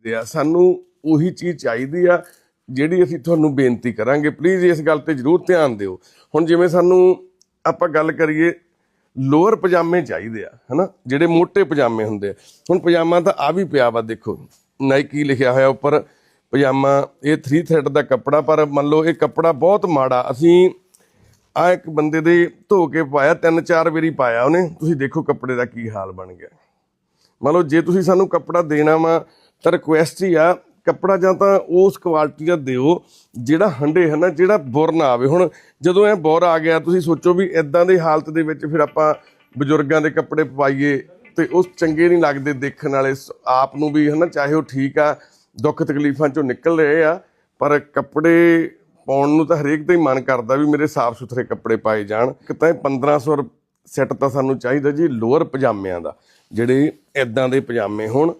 ਚਾਹੀਦੇ ਆ। ਸਾਨੂੰ ਉਹੀ ਚੀਜ਼ ਚਾਹੀਦੀ ਆ ਜਿਹੜੀ ਅਸੀਂ ਤੁਹਾਨੂੰ ਬੇਨਤੀ ਕਰਾਂਗੇ। ਪਲੀਜ਼ ਇਸ ਗੱਲ ਤੇ ਜਰੂਰ ਧਿਆਨ ਦਿਓ। ਹੁਣ ਜਿਵੇਂ ਸਾਨੂੰ ਆਪਾਂ ਗੱਲ ਕਰੀਏ, ਲੋਅਰ ਪਜਾਮੇ ਚਾਹੀਦੇ ਆ, ਹਨਾ? ਜਿਹੜੇ ਮੋٹے ਪਜਾਮੇ ਹੁੰਦੇ ਆ। ਹੁਣ ਪਜਾਮਾ ਤਾਂ ਆ ਵੀ ਪਿਆ ਵਾ, ਦੇਖੋ। ਨਾਈਕੀ ਲਿਖਿਆ ਹੋਇਆ ਉੱਪਰ, ਪਜਾਮਾ, ਇਹ 3 ਥ੍ਰੈਡ ਦਾ ਕੱਪੜਾ, ਪਰ ਮੰਨ ਲਓ ਇਹ ਕੱਪੜਾ ਬਹੁਤ ਮਾੜਾ। ਅਸੀਂ ਆ ਇੱਕ ਬੰਦੇ ਦੇ ਧੋ ਕੇ ਪਾਇਆ, ਤਿੰਨ ਚਾਰ ਵਾਰੀ ਪਾਇਆ ਉਹਨੇ। ਤੁਸੀਂ ਦੇਖੋ ਕੱਪੜੇ ਦਾ ਕੀ ਹਾਲ ਬਣ ਗਿਆ। ਮੰਨ ਲਓ ਜੇ ਤੁਸੀਂ ਸਾਨੂੰ ਕੱਪੜਾ ਦੇਣਾ ਵਾ ਤਾਂ ਰਿਕੁਐਸਟ ਹੀ ਆ, ਕੱਪੜਾ ਜਾਂ ਤਾਂ ਉਸ ਕੁਆਲਿਟੀ ਦਾ ਦਿਓ, ਜਿਹੜਾ ਹੰਡੇ ਹੈ ਨਾ ਜਿਹੜਾ ਬੁਰ ਨਾ ਆਵੇ। ਹੁਣ ਜਦੋਂ ਇਹ ਬੁਰ ਆ ਗਿਆ, ਤੁਸੀਂ ਸੋਚੋ ਵੀ ਇਦਾਂ ਦੀ ਹਾਲਤ ਦੇ ਵਿੱਚ ਫਿਰ ਆਪਾਂ ਬਜ਼ੁਰਗਾਂ ਦੇ ਕੱਪੜੇ ਪਵਾਈਏ ਤੇ ਉਹ ਚੰਗੇ ਨਹੀਂ ਲੱਗਦੇ ਦੇਖਣ ਵਾਲੇ। ਸ- ਆਪ ਨੂੰ ਵੀ ਹਨਾ, ਚਾਹੇ ਉਹ ਠੀਕ ਆ, ਦੁੱਖ ਤਕਲੀਫਾਂ ਚੋਂ ਨਿਕਲ ਰਹੇ ਆ, ਪਰ ਕੱਪੜੇ ਪਾਉਣ ਨੂੰ ਤਾਂ ਹਰੇਕ ਦਾ ਹੀ ਮਨ ਕਰਦਾ ਵੀ ਮੇਰੇ ਸਾਫ਼ ਸੁਥਰੇ ਕੱਪੜੇ ਪਾਏ ਜਾਣ। ਇੱਕ ਤਾਂ ਇਹ 1500 ਸੈੱਟ ਤਾਂ ਸਾਨੂੰ ਚਾਹੀਦਾ ਜੀ, ਲੋਅਰ ਪਜਾਮਿਆਂ ਦਾ, ਜਿਹੜੇ ਇਦਾਂ ਦੇ ਪਜਾਮੇ ਹੋਣ।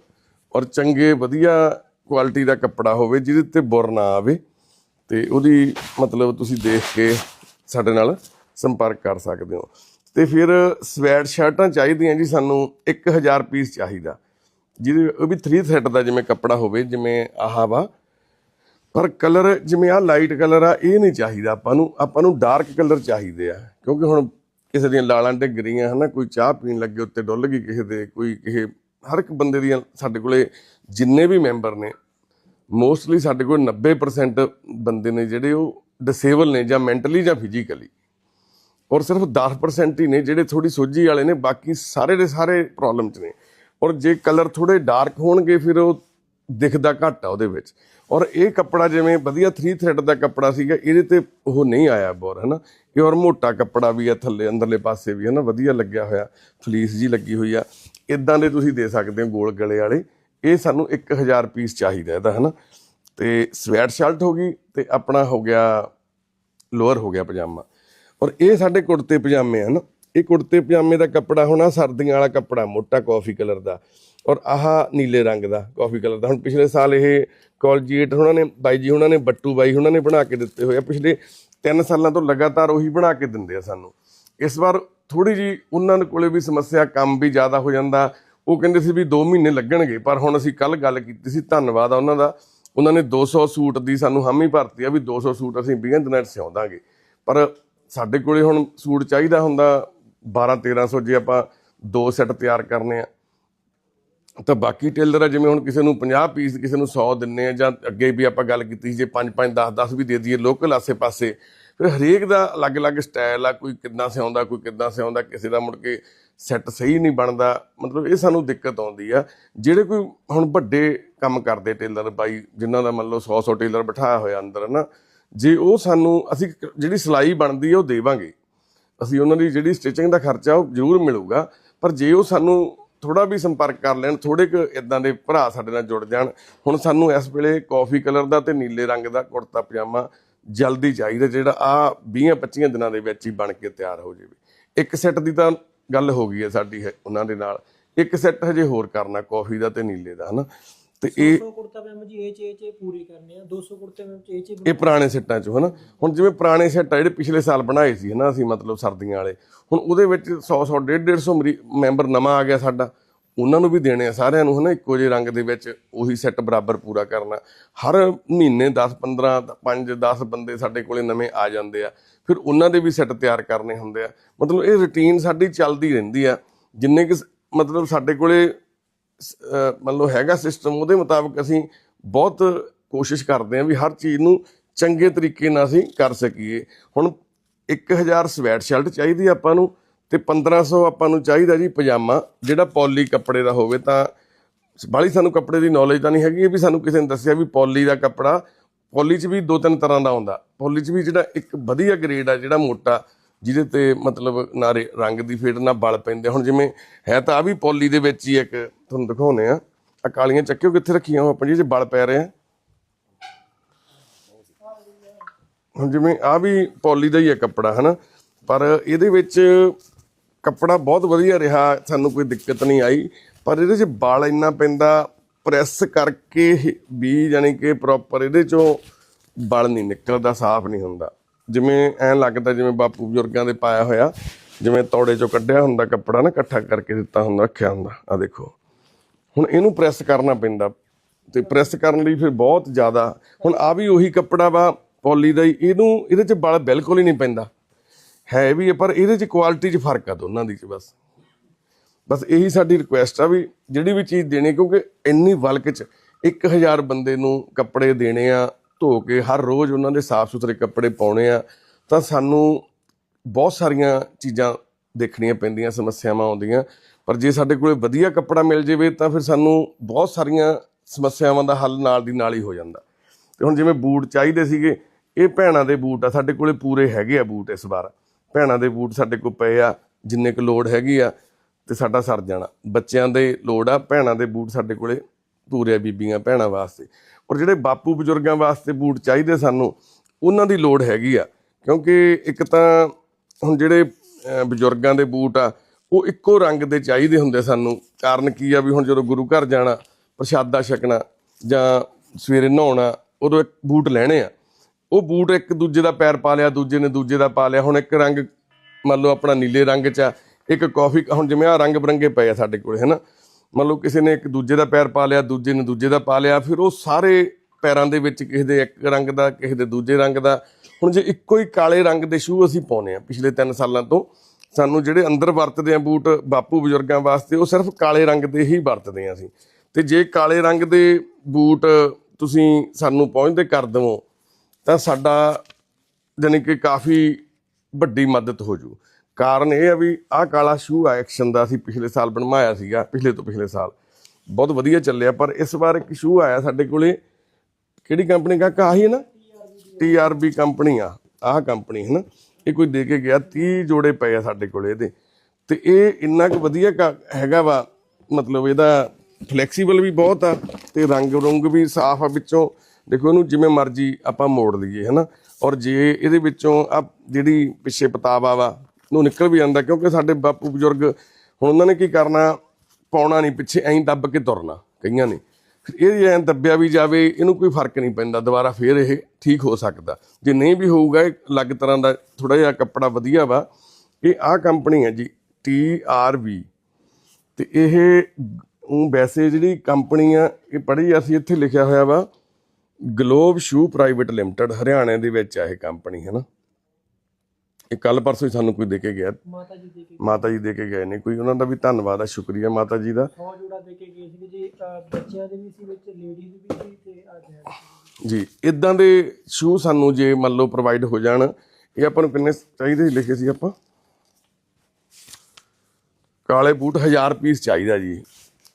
ਔਰ ਚੰਗੇ ਵਧੀਆ ਕੁਆਲਿਟੀ ਦਾ ਕੱਪੜਾ ਹੋਵੇ, ਜਿਹਦੇ ਤੇ ਬੁਰ ਨਾ ਆਵੇ, ਤੇ ਉਹਦੀ ਮਤਲਬ ਤੁਸੀਂ ਦੇਖ ਕੇ ਸਾਡੇ ਨਾਲ ਸੰਪਰਕ ਕਰ ਸਕਦੇ ਹੋ। ਤੇ ਫਿਰ ਸਵੈਟ ਸ਼ਰਟਾਂ ਚਾਹੀਦੀਆਂ ਜੀ ਸਾਨੂੰ 1000 ਪੀਸ ਚਾਹੀਦਾ, ਜਿਹਦੇ ਉਹ ਵੀ 3 ਥ੍ਰੈਡ ਦਾ ਜਿਵੇਂ ਕੱਪੜਾ ਹੋਵੇ, ਜਿਵੇਂ ਆਹ ਵਾ। ਪਰ ਕਲਰ ਜਿਵੇਂ ਆ ਲਾਈਟ ਕਲਰ ਆ, ਇਹ ਨਹੀਂ ਚਾਹੀਦਾ ਆਪਾਂ ਨੂੰ। ਆਪਾਂ ਨੂੰ ਡਾਰਕ ਕਲਰ ਚਾਹੀਦੇ ਆ, ਕਿਉਂਕਿ ਹੁਣ ਕਿਸੇ ਦੀਆਂ ਲਾਲਾਂ ਡਿੱਗ ਰਹੀਆਂ ਹਨਾ, ਕੋਈ ਚਾਹ ਪੀਣ ਲੱਗੇ, ਉੱਤੇ ਡੁੱਲ ਗਈ ਕਿਸੇ ਦੇ, ਕੋਈ ਕਿਸੇ ਹਰ ਇੱਕ ਬੰਦੇ ਦੀਆਂ ਸਾਡੇ ਕੋਲੇ ਜਿੰਨੇ ਵੀ ਮੈਂਬਰ ਨੇ ਮੋਸਟਲੀ ਸਾਡੇ ਕੋਲ 90% ਬੰਦੇ ਨੇ ਜਿਹੜੇ ਉਹ ਡਿਸੇਬਲ ਨੇ ਜਾਂ ਮੈਂਟਲੀ ਜਾਂ ਫਿਜ਼ੀਕਲੀ ਔਰ ਸਿਰਫ 10% ਹੀ ਨੇ ਜਿਹੜੇ ਥੋੜੀ ਸੋਝੀ ਵਾਲੇ ਨੇ, ਬਾਕੀ ਸਾਰੇ ਦੇ ਸਾਰੇ ਪ੍ਰੋਬਲਮ ਚ ਨੇ। ਔਰ ਜੇ ਕਲਰ ਥੋੜੇ ਡਾਰਕ ਹੋਣਗੇ, ਫਿਰ ਉਹ ਦਿਖਦਾ ਘੱਟ ਆ ਉਹਦੇ ਵਿੱਚ। ਔਰ ਇਹ ਕੱਪੜਾ ਜਿਵੇਂ ਵਧੀਆ 3 ਥ੍ਰੈਡ ਦਾ ਕੱਪੜਾ ਸੀਗਾ, ਇਹਦੇ ਤੇ ਉਹ ਨਹੀਂ ਆਇਆ ਬੋਰ, ਹਨਾ? ਇਹ ਔਰ ਮੋਟਾ ਕੱਪੜਾ ਵੀ ਆ ਥੱਲੇ, ਅੰਦਰਲੇ ਪਾਸੇ ਵੀ, ਹਨਾ? ਵਧੀਆ ਲੱਗਿਆ ਹੋਇਆ ਫਲੀਸ ਜੀ ਲੱਗੀ ਹੋਈ ਆ। ਇਦਾਂ ਦੇ ਤੁਸੀਂ ਦੇ ਸਕਦੇ ਹੋ ਗੋਲ ਗਲੇ ਵਾਲੇ। ਇਹ ਸਾਨੂੰ 1000 ਪੀਸ ਚਾਹੀਦਾ ਇਹਦਾ, ਹਨਾ? ਤੇ ਸਵੈਟ ਸ਼ਰਟ ਹੋ ਗਈ ਤੇ ਆਪਣਾ ਹੋ ਗਿਆ, ਲੋਅਰ ਹੋ ਗਿਆ ਪਜਾਮਾ। ਔਰ ਇਹ ਸਾਡੇ ਕੁੜਤੇ ਪਜਾਮੇ ਹਨ? ਇਹ ਕੁੜਤੇ ਪਜਾਮੇ ਦਾ ਕੱਪੜਾ ਹੋਣਾ ਸਰਦੀਆਂ ਵਾਲਾ ਕੱਪੜਾ, ਮੋਟਾ ਕਾਫੀ ਕਲਰ ਦਾ। ਔਰ ਆਹ ਨੀਲੇ ਰੰਗ ਦਾ ਕਾਫੀ ਕਲਰ ਦਾ। ਹੁਣ ਪਿਛਲੇ ਸਾਲ ਇਹ ਕੋਲਜੀਏਟ ਉਹਨਾਂ ਨੇ, ਬਾਈ ਜੀ ਉਹਨਾਂ ਨੇ, ਬੱਟੂ ਬਾਈ ਉਹਨਾਂ ਨੇ ਬਣਾ ਕੇ ਦਿੱਤੇ ਹੋਏ ਆ। ਪਿਛਲੇ 3 ਸਾਲਾਂ ਤੋਂ ਲਗਾਤਾਰ ਉਹੀ ਬਣਾ ਕੇ ਦਿੰਦੇ ਆ ਸਾਨੂੰ। ਇਸ ਵਾਰ ਥੋੜੀ ਜੀ ਉਹਨਾਂ ਦੇ ਕੋਲੇ ਵੀ ਸਮੱਸਿਆ, ਕੰਮ ਵੀ ਜ਼ਿਆਦਾ ਹੋ ਜਾਂਦਾ। ਉਹ ਕਹਿੰਦੇ ਸੀ ਵੀ 2 ਮਹੀਨੇ ਲੱਗਣਗੇ, ਪਰ ਹੁਣ ਅਸੀਂ ਕੱਲ ਗੱਲ ਕੀਤੀ ਸੀ, ਧੰਨਵਾਦ ਆ ਉਹਨਾਂ ਦਾ। ਉਹਨਾਂ ਨੇ 200 ਸੂਟ ਦੀ ਸਾਨੂੰ ਹਾਮੀ ਭਰਤੀ ਆ ਵੀ 200 ਸੂਟ ਅਸੀਂ 20 ਦਿਨਾਂ 'ਚ ਸਿਉਂਦਾਂਗੇ। ਪਰ ਸਾਡੇ ਕੋਲੇ ਹੁਣ ਸੂਟ ਚਾਹੀਦਾ ਹੁੰਦਾ 12 1300 ਜੇ ਆਪਾਂ ਦੋ ਸੈੱਟ ਤਿਆਰ ਕਰਨੇ ਆ। ਤਾਂ ਬਾਕੀ ਟੇਲਰ ਆ, ਜਿਵੇਂ ਹੁਣ ਕਿਸੇ ਨੂੰ 50 ਪੀਸ ਕਿਸੇ ਨੂੰ 100 ਦਿੰਨੇ ਆ, ਜਾਂ ਅੱਗੇ ਵੀ ਆਪਾਂ ਗੱਲ ਕੀਤੀ ਸੀ, ਜੇ 5 5 10 10 ਵੀ ਦੇ ਦਈਏ ਲੋਕਲ ਆਸੇ-ਪਾਸੇ, ਫਿਰ ਹਰੇਕ ਦਾ ਅਲੱਗ-ਅਲੱਗ ਸਟਾਈਲ ਆ, ਕੋਈ ਕਿੱਦਾਂ ਸਿਆਉਂਦਾ ਕੋਈ ਕਿੱਦਾਂ ਸਿਆਉਂਦਾ ਕਿਸੇ ਦਾ ਮੁੜ ਕੇ ਸੈੱਟ ਸਹੀ ਨਹੀਂ ਬਣਦਾ, ਮਤਲਬ ਇਹ ਸਾਨੂੰ ਦਿੱਕਤ ਆਉਂਦੀ ਆ। ਜਿਹੜੇ ਕੋਈ ਹੁਣ ਵੱਡੇ ਕੰਮ ਕਰਦੇ ਟੇਲਰ, ਬਾਈ, ਜਿਨ੍ਹਾਂ ਦਾ ਮੰਨ ਲਓ 100 100 ਟੇਲਰ ਬਿਠਾਇਆ ਹੋਇਆ ਅੰਦਰ ਨਾ ਜੇ ਉਹ ਸਾਨੂੰ, ਅਸੀਂ ਜਿਹੜੀ ਸਿਲਾਈ ਬਣਦੀ ਆ, ਉਹ ਦੇਵਾਂਗੇ। ਅਸੀਂ ਉਹਨਾਂ ਦੀ ਜਿਹੜੀ ਸਟਿਚਿੰਗ ਦਾ ਖਰਚਾ, ਉਹ ਜ਼ਰੂਰ ਮਿਲੂਗਾ, ਪਰ ਜੇ ਉਹ ਸਾਨੂੰ ਥੋੜਾ ਵੀ ਸੰਪਰਕ ਕਰ ਲੈਣ ਥੋੜੇ ਕੁ ਇਦਾਂ ਦੇ ਭਰਾ ਸਾਡੇ ਨਾਲ ਜੁੜ ਜਾਣ। ਹੁਣ ਸਾਨੂੰ ਇਸ ਵੇਲੇ ਕਾਫੀ ਕਲਰ ਦਾ ਤੇ ਨੀਲੇ ਰੰਗ ਦਾ ਕੁੜਤਾ, ਪਜਾਮਾ ਜਲਦੀ ਚਾਹੀਦਾ, ਜਿਹੜਾ ਆ 20 25 ਦਿਨਾਂ ਦੇ ਵਿੱਚ ਹੀ ਬਣ ਕੇ ਤਿਆਰ ਹੋ ਜਾਵੇ। ਇੱਕ ਸੈੱਟ ਦੀ ਤਾਂ ਗੱਲ ਹੋ ਗਈ ਹੈ ਸਾਡੀ ਉਹਨਾਂ ਦੇ ਨਾਲ। ਇੱਕ ਸੈੱਟ ਹਜੇ ਹੋਰ ਕਰਨਾ, ਕਾਫੀ ਦਾ ਤੇ ਨੀਲੇ ਦਾ, ਹਨਾ? ਤੇ ਇਹ 200 ਕੁੜਤਾ ਪਜਾਮਾ ਜੀ ਇਹ ਚ ਇਹ ਚ ਪੂਰੀ ਕਰਨੇ ਆ। 200 ਕੁੜਤੇ ਪਜਾਮੇ ਚ ਇਹ ਚ ਇਹ ਪੁਰਾਣੇ ਸੈੱਟਾਂ ਚੋਂ ਹਨਾ? ਹੁਣ ਜਿਵੇਂ ਪੁਰਾਣੇ ਸੈੱਟ ਆ ਜਿਹੜੇ ਪਿਛਲੇ ਸਾਲ ਬਣਾਏ ਸੀ ਹਨਾ? ਅਸੀਂ ਮਤਲਬ ਸਰਦੀਆਂ ਵਾਲੇ। ਹੁਣ ਉਹਦੇ ਵਿੱਚ 100 100 150 150 ਮੈਂਬਰ ਨਵਾਂ ਆ ਗਿਆ ਸਾਡਾ। ਉਹਨਾਂ ਨੂੰ ਵੀ ਦੇਣੇ ਆ ਸਾਰਿਆਂ ਨੂੰ ਹਨਾ? ਇੱਕੋ ਜਿਹੇ ਰੰਗ ਦੇ ਵਿੱਚ ਉਹੀ ਸੈੱਟ ਬਰਾਬਰ ਪੂਰਾ ਕਰਨਾ। ਹਰ ਮਹੀਨੇ 10 15 5 10 ਬੰਦੇ ਸਾਡੇ ਕੋਲੇ ਨਵੇਂ ਆ ਜਾਂਦੇ ਆ। ਫਿਰ ਉਹਨਾਂ ਦੇ ਵੀ ਸੈੱਟ ਤਿਆਰ ਕਰਨੇ ਹੁੰਦੇ ਆ। ਮਤਲਬ ਇਹ ਰੁਟੀਨ ਸਾਡੀ ਚੱਲਦੀ ਰਹਿੰਦੀ ਆ। ਜਿੰਨੇ ਕਿ ਮਤਲਬ ਸਾਡੇ ਕੋਲੇ ਮੰਨ ਲਓ ਹੈਗਾ ਸਿਸਟਮ ਉਹਦੇ ਮੁਤਾਬਕ ਅਸੀਂ ਬਹੁਤ ਕੋਸ਼ਿਸ਼ ਕਰਦੇ ਹਾਂ ਵੀ ਹਰ ਚੀਜ਼ ਨੂੰ ਚੰਗੇ ਤਰੀਕੇ ਨਾਲ ਅਸੀਂ ਕਰ ਸਕੀਏ। ਹੁਣ 1000 ਸਵੈਟ ਸ਼ਰਟ ਚਾਹੀਦੀ ਆਪਾਂ ਨੂੰ ਤੇ 1500 ਆਪਾਂ ਨੂੰ ਚਾਹੀਦਾ ਜੀ ਪਜਾਮਾ, ਜਿਹੜਾ ਪੌਲੀ ਕੱਪੜੇ ਦਾ ਹੋਵੇ ਤਾਂ। ਬਾਹਲੀ ਸਾਨੂੰ ਕੱਪੜੇ ਦੀ ਨੌਲੇਜ ਤਾਂ ਨਹੀਂ ਹੈਗੀ ਵੀ ਸਾਨੂੰ ਕਿਸੇ ਨੇ ਦੱਸਿਆ ਵੀ ਪੌਲੀ ਦਾ ਕੱਪੜਾ, ਪੌਲੀ 'ਚ ਵੀ ਦੋ ਤਿੰਨ ਤਰ੍ਹਾਂ ਦਾ ਆਉਂਦਾ। ਪੌਲੀ 'ਚ ਵੀ ਜਿਹੜਾ ਇੱਕ ਵਧੀਆ ਗ੍ਰੇਡ ਆ, ਜਿਹੜਾ ਮੋਟਾ ਜਿਹਦੇ ਤੇ ਮਤਲਬ ਨਾ ਰੇ- ਰੰਗ ਦੀ ਫੇਡ ਨਾ ਬਲ ਪੈਂਦੇ। ਹੁਣ ਜਿਵੇਂ ਹੈ ਤਾਂ ਆ ਵੀ ਪੌਲੀ ਦੇ ਵਿੱਚ ਹੀ ਇੱਕ ਤੁਹਾਨੂੰ ਦਿਖਾਉਨੇ ਆ ਆ ਕਾਲੀਆਂ ਚੱਕਿਓ ਕਿੱਥੇ ਰੱਖੀਆਂ ਹੋ ਆਪਾਂ ਜੀ ਜੇ ਬਲ ਪੈ ਰਹੇ ਆ। ਹੁਣ ਜਿਵੇਂ ਆ ਵੀ ਪੌਲੀ ਦਾ ਹੀ ਹੈ ਕੱਪੜਾ, ਹਨਾ? ਪਰ ਇਹਦੇ ਵਿੱਚ ਕੱਪੜਾ ਬਹੁਤ ਵਧੀਆ ਰਿਹਾ, ਸਾਨੂੰ ਕੋਈ ਦਿੱਕਤ ਨਹੀਂ ਆਈ। ਪਰ ਇਹਦੇ 'ਚ ਬਲ ਇੰਨਾ ਪੈਂਦਾ, ਪ੍ਰੈਸ ਕਰਕੇ ਵੀ ਯਾਨੀ ਕਿ ਪ੍ਰੋਪਰ ਇਹਦੇ 'ਚੋਂ ਬਲ ਨਹੀਂ ਨਿਕਲਦਾ, ਸਾਫ਼ ਨਹੀਂ ਹੁੰਦਾ। ਜਿਵੇਂ ਐਂ ਲੱਗਦਾ ਜਿਵੇਂ ਬਾਪੂ ਬਜ਼ੁਰਗਾਂ ਦੇ ਪਾਇਆ ਹੋਇਆ ਜਿਵੇਂ ਤੌੜੇ 'ਚੋਂ ਕੱਢਿਆ ਹੁੰਦਾ ਕੱਪੜਾ ਨਾ ਇਕੱਠਾ ਕਰਕੇ ਦਿੱਤਾ ਹੁੰਦਾ ਰੱਖਿਆ ਹੁੰਦਾ। ਆ ਦੇਖੋ। ਹੁਣ ਇਹਨੂੰ ਪ੍ਰੈਸ ਕਰਨਾ ਪੈਂਦਾ। ਤੇ ਪ੍ਰੈਸ ਕਰਨ ਲਈ ਫਿਰ ਬਹੁਤ ਜ਼ਿਆਦਾ। ਹੁਣ ਆ ਵੀ ਉਹੀ ਕੱਪੜਾ ਵਾ ਪੋਲੀ ਦਾ ਹੀ ਇਹਨੂੰ ਇਹਦੇ 'ਚ ਬਲ ਬਿਲਕੁਲ ਹੀ ਨਹੀਂ ਪੈਂਦਾ। ਹੈ ਵੀ ਹੈ, ਪਰ ਇਹਦੇ 'ਚ ਕੁਆਲਿਟੀ 'ਚ ਫ਼ਰਕ ਆ ਦੋਨਾਂ ਦੀ 'ਚ ਬਸ। ਬਸ ਇਹੀ ਸਾਡੀ ਰਿਕੁਐਸਟ ਆ ਵੀ ਜਿਹੜੀ ਵੀ ਚੀਜ਼ ਦੇਣੀ ਕਿਉਂਕਿ ਇੰਨੀ ਵਲਕ 'ਚ 1000 ਬੰਦੇ ਨੂੰ ਕੱਪੜੇ ਦੇਣੇ ਆ ਧੋ ਕੇ ਹਰ ਰੋਜ਼ ਉਹਨਾਂ ਦੇ ਸਾਫ਼ ਸੁਥਰੇ ਕੱਪੜੇ ਪਾਉਣੇ ਆ, ਤਾਂ ਸਾਨੂੰ ਬਹੁਤ ਸਾਰੀਆਂ ਚੀਜ਼ਾਂ ਦੇਖਣੀਆਂ ਪੈਂਦੀਆਂ, ਸਮੱਸਿਆਵਾਂ ਆਉਂਦੀਆਂ। ਪਰ ਜੇ ਸਾਡੇ ਕੋਲੇ ਵਧੀਆ ਕੱਪੜਾ ਮਿਲ ਜਾਵੇ, ਤਾਂ ਫਿਰ ਸਾਨੂੰ ਬਹੁਤ ਸਾਰੀਆਂ ਸਮੱਸਿਆਵਾਂ ਦਾ ਹੱਲ ਨਾਲ ਦੀ ਨਾਲ ਹੀ ਹੋ ਜਾਂਦਾ। ਤੇ ਹੁਣ ਜਿਵੇਂ ਬੂਟ ਚਾਹੀਦੇ ਸੀਗੇ, ਇਹ ਭੈਣਾਂ ਦੇ ਬੂਟ ਆ, ਸਾਡੇ ਕੋਲੇ ਪੂਰੇ ਹੈਗੇ ਆ ਬੂਟ ਇਸ ਵਾਰ। ਭੈਣਾਂ ਦੇ ਬੂਟ ਸਾਡੇ ਕੋਲ ਪਏ ਆ, ਜਿੰਨੇ ਕੁ ਲੋਡ ਹੈਗੀ ਆ, ਤੇ ਸਾਡਾ ਸਰ ਜਾਣਾ। ਬੱਚਿਆਂ ਦੇ ਲੋੜ ਆ, ਭੈਣਾਂ ਦੇ ਬੂਟ ਸਾਡੇ ਕੋਲੇ ਪੂਰੇ ਬੀਬੀਆਂ ਭੈਣਾਂ ਵਾਸਤੇ। ਔਰ ਜਿਹੜੇ ਬਾਪੂ ਬਜ਼ੁਰਗਾਂ ਵਾਸਤੇ ਬੂਟ ਚਾਹੀਦੇ ਸਾਨੂੰ, ਉਹਨਾਂ ਦੀ ਲੋੜ ਹੈਗੀ ਆ। ਕਿਉਂਕਿ ਇੱਕ ਤਾਂ ਹੁਣ ਜਿਹੜੇ ਬਜ਼ੁਰਗਾਂ ਦੇ ਬੂਟ ਆ, ਉਹ ਇੱਕੋ ਰੰਗ ਦੇ ਚਾਹੀਦੇ ਹੁੰਦੇ ਸਾਨੂੰ। ਕਾਰਨ ਕੀ ਆ ਵੀ ਹੁਣ ਜਦੋਂ ਗੁਰੂ ਘਰ ਜਾਣਾ, ਪ੍ਰਸ਼ਾਦਾ ਛਕਣਾ ਜਾਂ ਸਵੇਰੇ ਨਹਾਉਣਾ, ਉਦੋਂ ਇੱਕ ਬੂਟ ਲੈਣੇ ਆ। ਉਹ ਬੂਟ ਇੱਕ ਦੂਜੇ ਦਾ ਪੈਰ ਪਾ ਲਿਆ, ਦੂਜੇ ਨੇ ਦੂਜੇ ਦਾ ਪਾ ਲਿਆ। ਹੁਣ ਇੱਕ ਰੰਗ ਮੰਨ ਲਓ ਆਪਣਾ ਨੀਲੇ ਰੰਗ 'ਚ ਆ, ਇੱਕ ਕਾਫੀ, ਹੁਣ ਜਿਵੇਂ ਆ ਰੰਗ ਬਰੰਗੇ ਪਏ ਆ ਸਾਡੇ ਕੋਲੇ, ਹੈਨਾ? ਮੰਨ ਲਓ ਕਿਸੇ ਨੇ ਇੱਕ ਦੂਜੇ ਦਾ ਪੈਰ ਪਾ ਲਿਆ, ਦੂਜੇ ਨੇ ਦੂਜੇ ਦਾ ਪਾ ਲਿਆ, ਫਿਰ ਉਹ ਸਾਰੇ ਪੈਰਾਂ ਦੇ ਵਿੱਚ ਕਿਸੇ ਦੇ ਇੱਕ ਰੰਗ ਦਾ, ਕਿਸੇ ਦੇ ਦੂਜੇ ਰੰਗ ਦਾ। ਹੁਣ ਜੇ ਇੱਕੋ ਹੀ ਕਾਲੇ ਰੰਗ ਦੇ ਸ਼ੂ ਅਸੀਂ ਪਾਉਨੇ ਆ ਪਿਛਲੇ 3 ਸਾਲਾਂ ਤੋਂ, ਸਾਨੂੰ ਜਿਹੜੇ ਅੰਦਰ ਵਰਤਦੇ ਆ ਬੂਟ ਬਾਪੂ ਬਜ਼ੁਰਗਾਂ ਵਾਸਤੇ, ਉਹ ਸਿਰਫ ਕਾਲੇ ਰੰਗ ਦੇ ਹੀ ਵਰਤਦੇ ਆ ਅਸੀਂ। ਤੇ ਜੇ ਕਾਲੇ ਰੰਗ ਦੇ ਬੂਟ ਤੁਸੀਂ ਸਾਨੂੰ ਪਹੁੰਚਦੇ ਕਰ ਦਵੋ, ਤਾਂ ਸਾਡਾ ਜਾਣੀ ਕਿ ਕਾਫੀ ਵੱਡੀ ਮਦਦ ਹੋ ਜੂ। ਕਾਰਨ ਇਹ ਆ ਵੀ ਆਹ ਕਾਲਾ ਸ਼ੂ ਆ ਐਕਸ਼ਨ ਦਾ ਅਸੀਂ ਪਿਛਲੇ ਸਾਲ ਬਣਵਾਇਆ ਸੀਗਾ, ਪਿਛਲੇ ਤੋਂ ਪਿਛਲੇ ਸਾਲ। ਬਹੁਤ ਵਧੀਆ ਚੱਲਿਆ, ਪਰ ਇਸ ਵਾਰ ਇੱਕ ਸ਼ੂ ਆਇਆ ਸਾਡੇ ਕੋਲੇ। ਕਿਹੜੀ ਕੰਪਨੀ ਕਾਕਾ? ਆਹੀ ਹੈ ਨਾ? ਟੀਆਰਬੀ ਕੰਪਨੀ ਆ, ਆਹ ਕੰਪਨੀ ਹੈ ਨਾ ਇਹ ਕੋਈ ਦੇ ਕੇ ਗਿਆ 30 ਜੋੜੇ ਪਏ ਆ ਸਾਡੇ ਕੋਲੇ ਇਹਦੇ। ਤੇ ਇਹ ਇੰਨਾ ਕੁ ਵਧੀਆ ਕ- ਹੈਗਾ ਵਾ, ਮਤਲਬ ਇਹਦਾ ਫਲੈਕਸੀਬਲ ਵੀ ਬਹੁਤ ਆ, ਤੇ ਰੰਗ ਰੁੰਗ ਵੀ ਸਾਫ਼ ਆ ਵਿੱਚੋਂ। ਦੇਖੋ ਇਹਨੂੰ ਜਿਵੇਂ ਮਰਜ਼ੀ ਆਪਾਂ ਮੋੜ ਲਈਏ, ਹਨਾ? ਔਰ ਜੇ ਇਹਦੇ ਵਿੱਚੋਂ ਆ ਜਿਹੜੀ ਪਿੱਛੇ ਪਤਾਵਾ ਵਾ ਨੂੰ ਨਿਕਲ ਵੀ ਜਾਂਦਾ ਕਿਉਂਕਿ ਸਾਡੇ ਬਾਪੂ ਬਜ਼ੁਰਗ ਹੁਣ ਉਹਨਾਂ ਨੇ ਕੀ ਕਰਨਾ, ਪਾਉਣਾ ਨਹੀਂ, ਪਿੱਛੇ ਐਂ ਦੱਬ ਕੇ ਤੁਰਨਾ, ਕਈਆਂ ਨੇ। ਇਹ ਐਂ ਦੱਬਿਆ ਵੀ ਜਾਵੇ, ਇਹਨੂੰ ਕੋਈ ਫ਼ਰਕ ਨਹੀਂ ਪੈਂਦਾ, ਦੁਬਾਰਾ ਫੇਰ ਇਹ ਠੀਕ ਹੋ ਸਕਦਾ। ਜੇ ਨਹੀਂ ਵੀ ਹੋਊਗਾ, ਇਹ ਅਲੱਗ ਤਰ੍ਹਾਂ ਦਾ ਥੋੜਾ ਜਿਹਾ ਕੱਪੜਾ ਵਧੀਆ ਵਾ। ਇਹ ਆਹ ਕੰਪਨੀ ਹੈ ਜੀ ਟੀ ਆਰ ਵੀ ਤੇ ਇਹ ਉਹ ਵੈਸੇ ਜਿਹੜੀ ਕੰਪਨੀ ਆ, ਇਹ ਪੜ੍ਹੀ ਅਸੀਂ ਇੱਥੇ ਲਿਖਿਆ ਹੋਇਆ ਵਾ ਗਲੋਬ ਸ਼ੂ ਪ੍ਰਾਈਵੇਟ ਲਿਮਟਿਡ ਹਰਿਆਣੇ ਦੇ ਵਿੱਚ ਆ ਇਹ ਕੰਪਨੀ, ਹੈ ਨਾ? ਇਹ ਕੱਲ ਪਰਸੋਂ ਹੀ ਸਾਨੂੰ ਕੋਈ ਦੇ ਕੇ ਗਿਆ। ਮਾਤਾ ਜੀ ਦੇ ਕੇ ਮਾਤਾ ਜੀ ਦੇ ਕੇ ਗਏ ਨੇ। ਕੋਈ ਉਹਨਾਂ ਦਾ ਵੀ ਧੰਨਵਾਦ ਆ ਸ਼ੁਕਰੀਆ ਮਾਤਾ ਜੀ ਦਾ। 100 ਜੋੜਾ ਦੇ ਕੇ ਗਏ ਸੀ ਜੀ। ਅਹ, ਬੱਚਿਆਂ ਦੇ ਵੀ ਸੀ ਵਿੱਚ ਲੇਡੀਜ਼ ਵੀ ਸੀ ਤੇ ਆ ਜੈਂਟਸ ਜੀ ਇਦਾਂ ਦੇ ਸ਼ੂ ਸਾਨੂੰ ਜੇ ਮੰਨ ਲਓ ਪ੍ਰੋਵਾਈਡ ਹੋ ਜਾਣ ਇਹ ਆਪਾਂ ਨੂੰ ਕਿੰਨੇ ਚਾਹੀਦੇ ਸੀ ਲਿਖੇ ਸੀ ਆਪਾਂ? ਕਾਲੇ ਬੂਟ 1000 ਪੀਸ ਚਾਹੀਦਾ ਜੀ।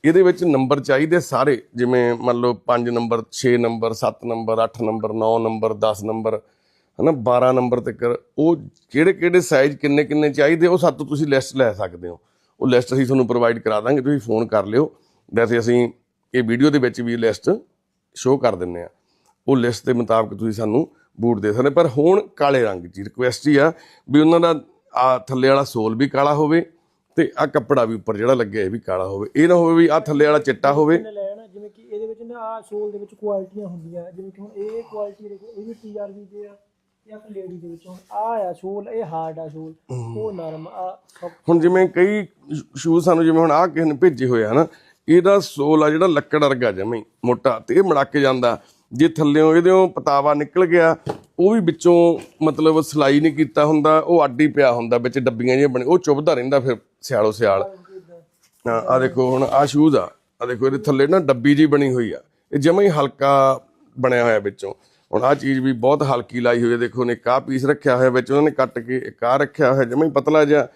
ਇਹਦੇ ਵਿੱਚ ਨੰਬਰ ਚਾਹੀਦੇ ਸਾਰੇ ਜਿਵੇਂ ਮੰਨ ਲਓ 5 number 6 number 7 number 8 number 9 number 10 number ਹਨਾ 12 ਨੰਬਰ ਤੱਕ, ਉਹ ਕਿਹੜੇ ਕਿਹੜੇ ਸਾਈਜ਼ ਕਿੰਨੇ ਕਿੰਨੇ ਚਾਹੀਦੇ, ਉਹ ਸਾਤੋਂ ਤੁਸੀਂ ਲਿਸਟ ਲੈ ਸਕਦੇ ਹੋ। ਉਹ ਲਿਸਟ ਅਸੀਂ ਤੁਹਾਨੂੰ ਪ੍ਰੋਵਾਈਡ ਕਰਾ ਦਾਂਗੇ, ਤੁਸੀਂ ਫੋਨ ਕਰ ਲਿਓ। ਵੈਸੇ ਅਸੀਂ ਇਹ ਵੀਡੀਓ ਦੇ ਵਿੱਚ ਵੀ ਲਿਸਟ ਸ਼ੋਅ ਕਰ ਦਿੰਨੇ ਆ। ਉਹ ਲਿਸਟ ਦੇ ਮੁਤਾਬਕ ਤੁਸੀਂ ਸਾਨੂੰ ਬੂਟ ਦੇ ਸਕਦੇ ਪਰ ਹੁਣ ਕਾਲੇ ਰੰਗ ਦੀ ਰਿਕੁਐਸਟ ਹੀ ਆ ਵੀ ਉਹਨਾਂ ਦਾ, ਆ ਥੱਲੇ ਵਾਲਾ ਸੋਲ ਵੀ ਕਾਲਾ ਹੋਵੇ ਤੇ ਆ ਕੱਪੜਾ ਵੀ ਉੱਪਰ ਜਿਹੜਾ ਲੱਗਿਆ ਇਹ ਵੀ ਕਾਲਾ ਹੋਵੇ। ਇਹ ਨਾ ਹੋਵੇ ਵੀ ਆ ਥੱਲੇ ਵਾਲਾ ਚਿੱਟਾ ਹੋਵੇ। ਜਿਵੇਂ ਕਿ ਇਹਦੇ ਵਿੱਚ ਨਾ ਆ ਸੋਲ ਦੇ ਵਿੱਚ ਕੁਆਲਿਟੀਆਂ ਹੁੰਦੀਆਂ। ਜਿਵੇਂ ਕਿ ਹੁਣ ਇਹ ਕੁਆਲਿਟੀ ਇਹ ਵੀ ਟੀਆਰਬੀ ਦੇ ਆ। ਲੇਡੀ ਦੇ ਵਿੱਚ। ਹੁਣ ਆ ਆ ਸੋਲ ਇਹ ਹਾਰਡ ਆ ਸੋਲ। ਉਹ ਨਰਮ ਆ ਸਭ ਹੁਣ ਜਿਵੇਂ ਕਈ ਸ਼ੂਜ਼ ਸਾਨੂੰ ਜਿਵੇਂ ਹੁਣ ਆ ਕਿਸੇ ਨੇ ਭੇਜੇ ਹੋਏ ਆ ਹਨਾ ਇਹਦਾ ਸੋਲ ਆ ਜਿਹੜਾ ਲੱਕੜ ਵਰਗਾ ਜਮੇ ਮੋਟਾ ਤੇ ਇਹ ਮੜਕ ਜਾਂਦਾ। ਜੇ ਥੱਲਿਓਂ ਇਹਦੇੋਂ ਪਤਾਵਾ ਨਿਕਲ ਗਿਆ ਉਹ ਵੀ ਵਿੱਚੋਂ ਮਤਲਬ ਸਲਾਈ ਨਹੀਂ ਕੀਤਾ ਹੁੰਦਾ ਉਹ ਅੱਡੀ ਪਿਆ ਹੁੰਦਾ ਵਿੱਚ ਡੱਬੀਆਂ ਜਿਹੀਆਂ ਬਣੇ ਉਹ ਚੁੱਭਦਾ ਰਹਿੰਦਾ ਫਿਰ ਸਿਆਲੋ ਸਿਆਲ। ਹਾਂ ਆ ਦੇਖੋ ਹੁਣ ਆ ਸ਼ੂਜ਼ ਆ ਆ ਦੇਖੋ ਇਹਦੇ ਥੱਲੇ ਨਾ ਡੱਬੀ ਜੀ ਬਣੀ ਹੋਈ ਆ ਇਹ ਜਮਾ ਹੀ ਹਲਕਾ ਬਣਿਆ ਹੋਇਆ ਵਿੱਚੋਂ। ਹੁਣ ਆ ਚੀਜ਼ ਵੀ ਬਹੁਤ ਹਲਕੀ ਲਾਈ ਹੋਈ ਹੈ। ਦੇਖੋ ਨੇ ਕਾ ਪੀਸ ਰੱਖਿਆ ਹੋਇਆ ਵਿੱਚ ਉਹਨਾਂ ਨੇ ਕੱਟ ਕੇ ਇੱਕ ਆ ਰੱਖਿਆ ਹੋਇਆ ਜਮਾ ਹੀ ਪਤਲਾ ਜਿਹਾ।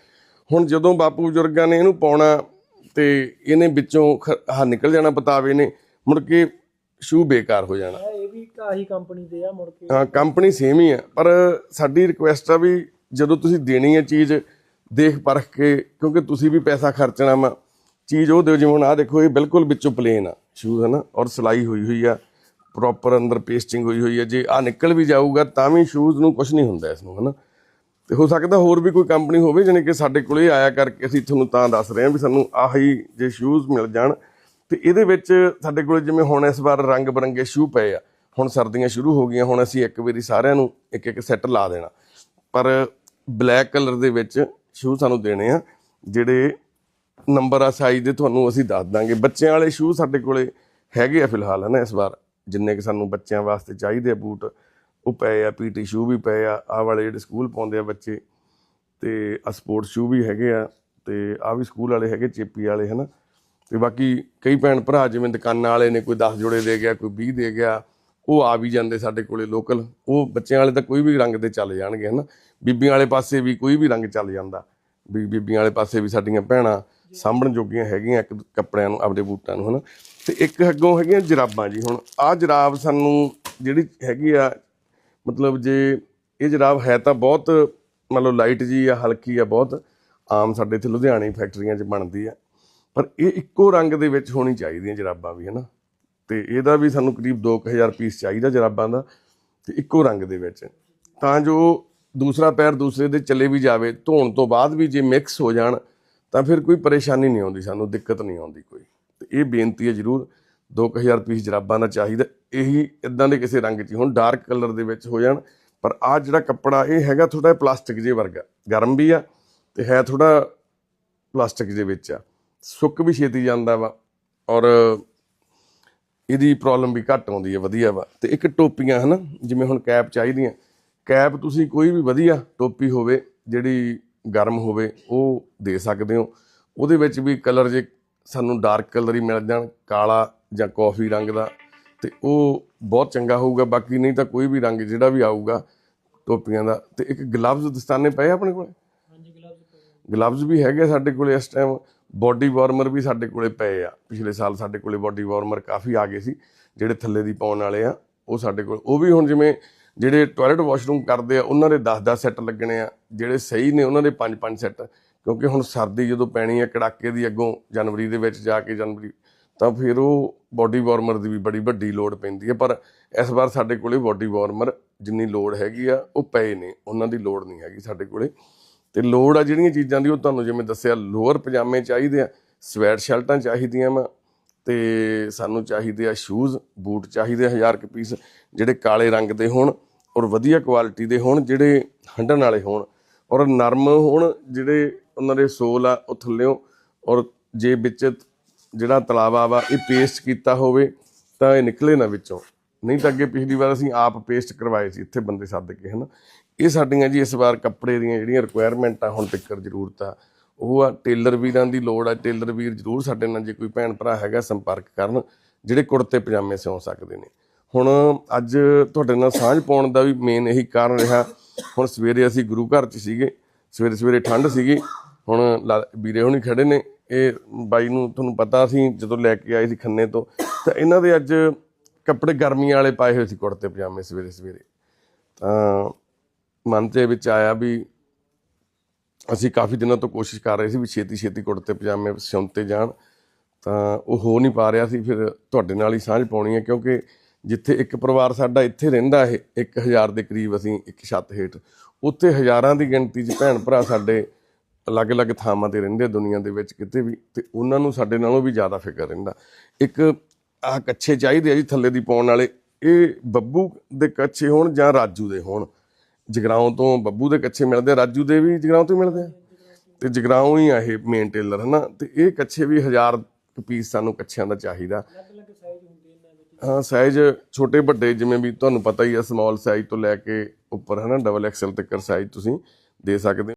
ਹੁਣ ਜਦੋਂ ਬਾਪੂ ਬਜ਼ੁਰਗਾਂ ਨੇ ਇਹਨੂੰ ਪਾਉਣਾ ਤੇ ਇਹਨੇ ਵਿੱਚੋਂ ਆਹ ਨਿਕਲ ਜਾਣਾ ਪਤਾਵੇ ਨੇ ਮੁੜ ਕੇ ਸ਼ੂ ਬੇਕਾਰ ਹੋ ਜਾਣਾ। ਇਹ ਵੀ ਆਹੀ ਕੰਪਨੀ ਦੇ ਆ ਮੁੜ ਕੇ। ਹਾਂ ਕੰਪਨੀ ਸੇਮ ਹੀ ਆ ਪਰ ਸਾਡੀ ਰਿਕੁਐਸਟ ਆ ਵੀ ਜਦੋਂ ਤੁਸੀਂ ਦੇਣੀ ਹੈ ਚੀਜ਼ ਦੇਖ ਪਰਖ ਕੇ ਕਿਉਂਕਿ ਤੁਸੀਂ ਵੀ ਪੈਸਾ ਖਰਚਣਾ ਵਾ ਚੀਜ਼ ਉਹ ਦਿਓ ਜਿਵੇਂ ਹੁਣ ਆ ਦੇਖੋ ਇਹ ਬਿਲਕੁਲ ਵਿੱਚੋਂ ਪਲੇਨ ਆ ਸ਼ੂਜ਼ ਹਨਾ ਔਰ ਸਲਾਈ ਹੋਈ ਹੋਈ ਆ। ਪ੍ਰੋਪਰ ਅੰਦਰ ਪੇਸਟਿੰਗ ਹੋਈ ਹੋਈ ਹੈ। ਜੇ ਆ ਨਿਕਲ ਵੀ ਜਾਊਗਾ ਤਾਂ ਵੀ ਸ਼ੂਜ਼ ਨੂੰ ਕੁਝ ਨਹੀਂ ਹੁੰਦਾ ਇਸ ਨੂੰ, ਹਨਾ? ਤੇ ਹੋ ਸਕਦਾ ਹੋਰ ਵੀ ਕੋਈ ਕੰਪਨੀ ਹੋਵੇ ਜਾਣੀ ਕਿ ਸਾਡੇ ਕੋਲੇ ਆਇਆ ਕਰਕੇ ਅਸੀਂ ਤੁਹਾਨੂੰ ਤਾਂ ਦੱਸ ਰਹੇ ਹਾਂ ਵੀ ਸਾਨੂੰ ਆਹੀ ਜੇ ਸ਼ੂਜ਼ ਮਿਲ ਜਾਣ। ਤੇ ਇਹਦੇ ਵਿੱਚ ਸਾਡੇ ਕੋਲੇ ਜਿਵੇਂ ਹੁਣ ਇਸ ਵਾਰ ਰੰਗ ਬਰੰਗੇ ਸ਼ੂ ਪਏ ਆ। ਹੁਣ ਸਰਦੀਆਂ ਸ਼ੁਰੂ ਹੋ ਗਈਆਂ, ਹੁਣ ਅਸੀਂ ਇੱਕ ਵਾਰੀ ਸਾਰਿਆਂ ਨੂੰ ਇੱਕ ਇੱਕ ਸੈੱਟ ਲਾ ਦੇਣਾ। ਪਰ ਬਲੈਕ ਕਲਰ ਦੇ ਵਿੱਚ ਸ਼ੂ ਸਾਨੂੰ ਦੇਣੇ ਆ, ਜਿਹੜੇ ਨੰਬਰ ਆ ਸਾਈਜ਼ ਦੇ ਤੁਹਾਨੂੰ ਅਸੀਂ ਦੱਸ ਦਾਂਗੇ। ਬੱਚਿਆਂ ਵਾਲੇ ਸ਼ੂ ਸਾਡੇ ਕੋਲੇ ਹੈਗੇ ਆ ਫਿਲਹਾਲ, ਹਨਾ, ਇਸ ਵਾਰ। ਜਿੰਨੇ ਕਿ ਸਾਨੂੰ ਬੱਚਿਆਂ ਵਾਸਤੇ ਚਾਹੀਦੇ ਆ ਬੂਟ, ਉਹ ਪਏ ਆ ਪੀਟੀ ਸ਼ੂ ਵੀ ਪਏ ਆ, ਆਹ ਵਾਲੇ ਜਿਹੜੇ ਸਕੂਲ ਪਾਉਂਦੇ ਆ ਬੱਚੇ, ਤੇ ਆ ਸਪੋਰਟ ਸ਼ੂ ਵੀ ਹੈਗੇ ਆ, ਤੇ ਆ ਵੀ ਸਕੂਲ ਵਾਲੇ ਹੈਗੇ, ਚੇਪੀ ਵਾਲੇ, ਹਨਾ? ਤੇ ਬਾਕੀ ਕਈ ਭੈਣ ਭਰਾ ਜਿਵੇਂ ਦੁਕਾਨਾਂ ਵਾਲੇ ਨੇ, ਕੋਈ 10 ਜੋੜੇ ਦੇ ਗਿਆ, ਕੋਈ 20 ਦੇ ਗਿਆ, ਉਹ ਆ ਵੀ ਜਾਂਦੇ ਸਾਡੇ ਕੋਲੇ ਲੋਕਲ ਉਹ ਬੱਚਿਆਂ ਵਾਲੇ ਤਾਂ ਕੋਈ ਵੀ ਰੰਗ ਦੇ ਚੱਲ ਜਾਣਗੇ, ਹਨਾ? ਬੀਬੀਆਂ ਵਾਲੇ ਪਾਸੇ ਵੀ ਕੋਈ ਵੀ ਰੰਗ ਚੱਲ ਜਾਂਦਾ, ਵੀ ਬੀਬੀਆਂ ਵਾਲੇ ਪਾਸੇ ਵੀ ਸਾਡੀਆਂ ਭੈਣਾਂ ਸਾਂਭਣ ਜੋਗੀਆਂ ਹੈਗੀਆਂ ਇੱਕ ਕੱਪੜਿਆਂ ਨੂੰ, ਆਪਦੇ ਬੂਟਾਂ ਨੂੰ, ਹਨਾ? ਤੇ ਇੱਕ ਅੱਗੋਂ ਹੈਗੀਆਂ ਜਰਾਬਾਂ ਜੀ ਹੁਣ। ਆਹ ਜਰਾਬ ਸਾਨੂੰ ਜਿਹੜੀ ਹੈਗੀ ਆ, ਮਤਲਬ ਜੇ ਇਹ ਜਰਾਬ ਹੈ ਤਾਂ ਬਹੁਤ ਮਤਲਬ ਲਾਈਟ ਜੀ ਆ, ਹਲਕੀ ਆ, ਬਹੁਤ ਆਮ ਸਾਡੇ ਇੱਥੇ ਲੁਧਿਆਣੇ ਫੈਕਟਰੀਆਂ 'ਚ ਬਣਦੀ ਆ। ਪਰ ਇਹ ਇੱਕੋ ਰੰਗ ਦੇ ਵਿੱਚ ਹੋਣੀ ਚਾਹੀਦੀਆਂ ਜਰਾਬਾਂ ਵੀ, ਹਨਾ? ਤੇ ਇਹਦਾ ਵੀ ਸਾਨੂੰ ਕਰੀਬ 2000 ਪੀਸ ਚਾਹੀਦਾ ਜਰਾਬਾਂ ਦਾ, ਤੇ ਇੱਕੋ ਰੰਗ ਦੇ ਵਿੱਚ। ਤਾਂ ਜੋ ਦੂਸਰਾ ਪੈਰ ਦੂਸਰੇ ਦੇ ਚੱਲੇ ਵੀ ਜਾਵੇ, ਧੋਣ ਤੋਂ ਬਾਅਦ ਵੀ ਜੇ ਮਿਕਸ ਹੋ ਜਾਣ ਤਾਂ ਫਿਰ ਕੋਈ ਪਰੇਸ਼ਾਨੀ ਨਹੀਂ ਆਉਂਦੀ, ਸਾਨੂੰ ਦਿੱਕਤ ਨਹੀਂ ਆਉਂਦੀ ਕੋਈ। ਤੇ ਇਹ ਬੇਨਤੀ ਹੈ ਜਰੂਰ 2000 ਪੀਸ ਜਰਾਬਾਂ ਦਾ ਚਾਹੀਦਾ, ਇਹੀ ਇਦਾਂ ਦੇ ਕਿਸੇ ਰੰਗ 'ਚ ਹੀ ਹੁਣ ਡਾਰਕ ਕਲਰ ਦੇ ਵਿੱਚ ਹੋ ਜਾਣ। ਪਰ ਆ ਜਿਹੜਾ ਕੱਪੜਾ, ਇਹ ਹੈਗਾ ਥੋੜਾ ਪਲਾਸਟਿਕ ਜੇ ਵਰਗਾ, ਗਰਮ ਵੀ ਆ ਤੇ ਹੈ ਥੋੜਾ ਪਲਾਸਟਿਕ ਦੇ ਵਿੱਚ ਆ। ਸੁੱਕ ਵੀ ਛੇਤੀ ਜਾਂਦਾ ਵਾ ਔਰ ਇਹਦੀ ਪ੍ਰੋਬਲਮ ਵੀ ਘੱਟ ਆਉਂਦੀ ਹੈ, ਵਧੀਆ ਵਾ। ਤੇ ਇੱਕ ਟੋਪੀਆਂ ਹਨਾ, ਜਿਵੇਂ ਹੁਣ ਕੈਪ ਚਾਹੀਦੀਆਂ ਕੈਪ ਤੁਸੀਂ ਕੋਈ ਵੀ ਵਧੀਆ ਟੋਪੀ ਹੋਵੇ, ਜਿਹੜੀ ਗਰਮ ਹੋਵੇ ਉਹ ਦੇ ਸਕਦੇ ਹੋ। ਉਹਦੇ ਵਿੱਚ ਵੀ ਕਲਰ ਜੇ ਸਾਨੂੰ ਡਾਰਕ ਕਲਰ ਹੀ ਮਿਲ ਜਾਣ ਕਾਲਾ ਜਾਂ ਕਾਫੀ ਰੰਗ ਦਾ ਤੇ ਉਹ ਬਹੁਤ ਚੰਗਾ ਹੋਊਗਾ। ਬਾਕੀ ਨਹੀਂ ਤਾਂ ਕੋਈ ਵੀ ਰੰਗ ਜਿਹੜਾ ਵੀ ਆਊਗਾ ਟੋਪੀਆਂ ਦਾ। ਤੇ ਇੱਕ ਗਲਵਜ਼ ਦਸਤਾਨੇ ਪਏ ਆਪਣੇ ਕੋਲ? ਹਾਂਜੀ ਗਲਵਜ਼ ਗਲਵਜ਼ ਵੀ ਹੈਗੇ ਸਾਡੇ ਕੋਲੇ ਇਸ ਟਾਈਮ ਬਾਡੀ ਵਾਰਮਰ ਵੀ ਸਾਡੇ ਕੋਲੇ ਪਏ ਆ। ਪਿਛਲੇ ਸਾਲ ਸਾਡੇ ਕੋਲੇ ਬਾਡੀ ਵਾਰਮਰ ਕਾਫੀ ਆ ਗਏ ਸੀ ਜਿਹੜੇ ਥੱਲੇ ਦੀ ਪਾਉਣ ਵਾਲੇ ਆ ਉਹ ਸਾਡੇ ਕੋਲ। ਉਹ ਵੀ ਹੁਣ ਜਿਵੇਂ ਜਿਹੜੇ ਟਾਇਲਟ ਵਾਸ਼ਰੂਮ ਕਰਦੇ ਆ, ਉਹਨਾਂ ਦੇ 10-10 ਸੈੱਟ ਲੱਗਣੇ ਆ, ਜਿਹੜੇ ਸਹੀ ਨੇ ਉਹਨਾਂ ਦੇ 5-5 ਸੈੱਟ ਕਿਉਂਕਿ ਹੁਣ ਸਰਦੀ ਜਦੋਂ ਪੈਣੀ ਆ ਕੜਾਕੇ ਦੀ ਅੱਗੋਂ ਜਨਵਰੀ ਦੇ ਵਿੱਚ ਜਾ ਕੇ ਜਨਵਰੀ, ਤਾਂ ਫਿਰ ਉਹ ਬਾਡੀ ਵਾਰਮਰ ਦੀ ਵੀ ਬੜੀ ਵੱਡੀ ਲੋੜ ਪੈਂਦੀ ਹੈ ਪਰ ਇਸ ਵਾਰ ਸਾਡੇ ਕੋਲੇ ਬਾਡੀ ਵਾਰਮਰ ਜਿੰਨੀ ਲੋੜ ਹੈਗੀ ਆ, ਉਹ ਪਏ ਨੇ, ਉਹਨਾਂ ਦੀ ਲੋੜ ਨਹੀਂ ਹੈਗੀ ਸਾਡੇ ਕੋਲੇ। ਤੇ ਲੋੜ ਆ ਜਿਹੜੀਆਂ ਚੀਜ਼ਾਂ ਦੀ, ਉਹ ਤੁਹਾਨੂੰ ਜਿਵੇਂ ਦੱਸਿਆ, ਲੋਅਰ ਪਜਾਮੇ ਚਾਹੀਦੇ ਆ, ਸਵੈਟ ਸ਼ਰਟਾਂ ਚਾਹੀਦੀਆਂ ਵਾ ਤੇ ਸਾਨੂੰ ਚਾਹੀਦੇ ਆ ਸ਼ੂਜ਼ ਬੂਟ ਚਾਹੀਦੇ ਆ 1000 ਕੁ ਪੀਸ ਜਿਹੜੇ ਕਾਲੇ ਰੰਗ ਦੇ ਹੋਣ ਔਰ ਵਧੀਆ ਕੁਆਲਿਟੀ ਦੇ ਹੋਣ, ਜਿਹੜੇ ਹੰਡਣ ਵਾਲੇ ਹੋਣ ਔਰ ਨਰਮ ਹੋਣ ਜਿਹੜੇ ਉਹਨਾਂ ਦੇ ਸੋਲ ਆ ਉਹ ਥੱਲਿਓਂ ਔਰ ਜੇ ਵਿੱਚ ਜਿਹੜਾ ਤਲਾਵਾ ਵਾ ਇਹ ਪੇਸਟ ਕੀਤਾ ਹੋਵੇ ਤਾਂ ਇਹ ਨਿਕਲੇ ਨਾ ਵਿੱਚੋਂ। ਨਹੀਂ ਤਾਂ ਅੱਗੇ ਪਿਛਲੀ ਵਾਰ ਅਸੀਂ ਆਪ ਪੇਸਟ ਕਰਵਾਏ ਸੀ, ਇੱਥੇ ਬੰਦੇ ਸੱਦ ਕੇ ਹਨਾ। ਇਹ ਸਾਡੀਆਂ ਜੀ ਇਸ ਵਾਰ ਕੱਪੜੇ ਦੀਆਂ ਜਿਹੜੀਆਂ ਰਿਕੁਆਇਰਮੈਂਟਾਂ ਹੁਣ ਤੱਕ ਜ਼ਰੂਰਤ ਆ ਉਹ ਆ, ਟੇਲਰ ਵੀਰਾਂ ਦੀ ਲੋੜ ਆ, ਟੇਲਰ ਵੀਰ ਜ਼ਰੂਰ ਸਾਡੇ ਨਾਲ ਜੇ ਕੋਈ ਭੈਣ ਭਰਾ ਹੈਗਾ ਸੰਪਰਕ ਕਰਨ, ਜਿਹੜੇ ਕੁੜਤੇ ਪਜਾਮੇ ਸਿਉਂ ਸਕਦੇ ਨੇ। ਹੁਣ ਅੱਜ ਤੁਹਾਡੇ ਨਾਲ ਸਾਂਝ ਪਾਉਣ ਦਾ ਵੀ ਮੇਨ ਇਹੀ ਕਾਰਨ ਰਿਹਾ। ਹੁਣ ਸਵੇਰੇ ਅਸੀਂ ਗੁਰੂ ਘਰ 'ਚ ਸੀਗੇ, ਸਵੇਰੇ ਸਵੇਰੇ ਠੰਡ ਸੀਗੀ। ਹੁਣ ਲਾ- ਵੀਰੇ ਹੁਣੀ ਖੜੇ ਨੇ, ਇਹ ਬਾਈ ਨੂੰ ਤੁਹਾਨੂੰ ਪਤਾ ਸੀ ਜਦੋਂ ਲੈ ਕੇ ਆਏ ਸੀ ਖੰਨੇ ਤੋਂ, ਤਾਂ ਇਹਨਾਂ ਦੇ ਅੱਜ ਕੱਪੜੇ ਗਰਮੀ ਵਾਲੇ ਪਾਏ ਹੋਏ ਸੀ ਕੁੜਤੇ ਪਜਾਮੇ ਸਵੇਰੇ ਸਵੇਰੇ। ਤਾਂ ਮਨ ਤੇ ਵਿੱਚ ਆਇਆ ਵੀ ਅਸੀਂ ਕਾਫੀ ਦਿਨਾਂ ਤੋਂ ਕੋਸ਼ਿਸ਼ ਕਰ ਰਹੇ ਸੀ ਵੀ ਛੇਤੀ ਛੇਤੀ ਕੁੜਤੇ ਪਜਾਮੇ ਸਿਉਂਤੇ ਜਾਣ। ਤਾਂ ਉਹ ਹੋ ਨਹੀਂ ਪਾ ਰਿਹਾ ਸੀ, ਫਿਰ ਤੁਹਾਡੇ ਨਾਲ ਹੀ ਸਾਂਝ ਪਾਉਣੀ ਹੈ, ਕਿਉਂਕਿ ਜਿੱਥੇ ਇੱਕ ਪਰਿਵਾਰ ਸਾਡਾ ਇੱਥੇ ਰਹਿੰਦਾ ਇਹ 1000 ਦੇ ਕਰੀਬ ਅਸੀਂ ਇੱਕ ਛੱਤ ਹੇਠ, ਉੱਥੇ ਹਜ਼ਾਰਾਂ ਦੀ ਗਿਣਤੀ 'ਚ ਭੈਣ ਭਰਾ ਸਾਡੇ ਅਲੱਗ-ਅਲੱਗ ਥਾਵਾਂ ਤੇ ਰਹਿੰਦੇ, ਦੁਨੀਆ ਦੇ ਵਿੱਚ ਕਿਤੇ ਵੀ, ਤੇ ਉਹਨਾਂ ਨੂੰ ਸਾਡੇ ਨਾਲੋਂ ਵੀ ਜ਼ਿਆਦਾ ਫਿਕਰ ਰਹਿੰਦਾ। ਇੱਕ ਆਹ ਕੱਛੇ ਚਾਹੀਦੇ ਆ ਜੀ ਥੱਲੇ ਦੀ ਪਾਉਣ ਵਾਲੇ, ਇਹ ਬੱਬੂ ਦੇ ਕੱਛੇ ਹੋਣ ਜਾਂ ਰਾਜੂ ਦੇ ਹੋਣ? ਜਗਰਾਉਂ ਤੋਂ ਬੱਬੂ ਦੇ ਕੱਛੇ ਮਿਲਦੇ ਰਾਜੂ ਦੇ ਵੀ ਜਗਰਾਉਂ ਤੋਂ ਮਿਲਦੇ ਆ। ਤੇ ਜਗਰਾਉਂ ਹੀ ਆ ਇਹ ਮੇਨ ਟੇਲਰ ਹਨਾ? ਤੇ ਇਹ ਕੱਛੇ ਵੀ 1000 ਪੀਸ ਸਾਨੂੰ ਕੱਛਿਆਂ ਦਾ ਚਾਹੀਦਾ। ਹਾਂ ਸਾਈਜ਼ ਛੋਟੇ ਵੱਡੇ, ਜਿਵੇਂ ਵੀ ਤੁਹਾਨੂੰ ਪਤਾ ਹੀ ਆ ਸਮਾਲ ਸਾਈਜ਼ ਤੋਂ ਲੈ ਕੇ ਉੱਪਰ, ਹਨਾ? ਡਬਲ ਐਕਸਲ ਤੱਕ ਸਾਈਜ਼ ਤੁਸੀਂ ਦੇ ਸਕਦੇ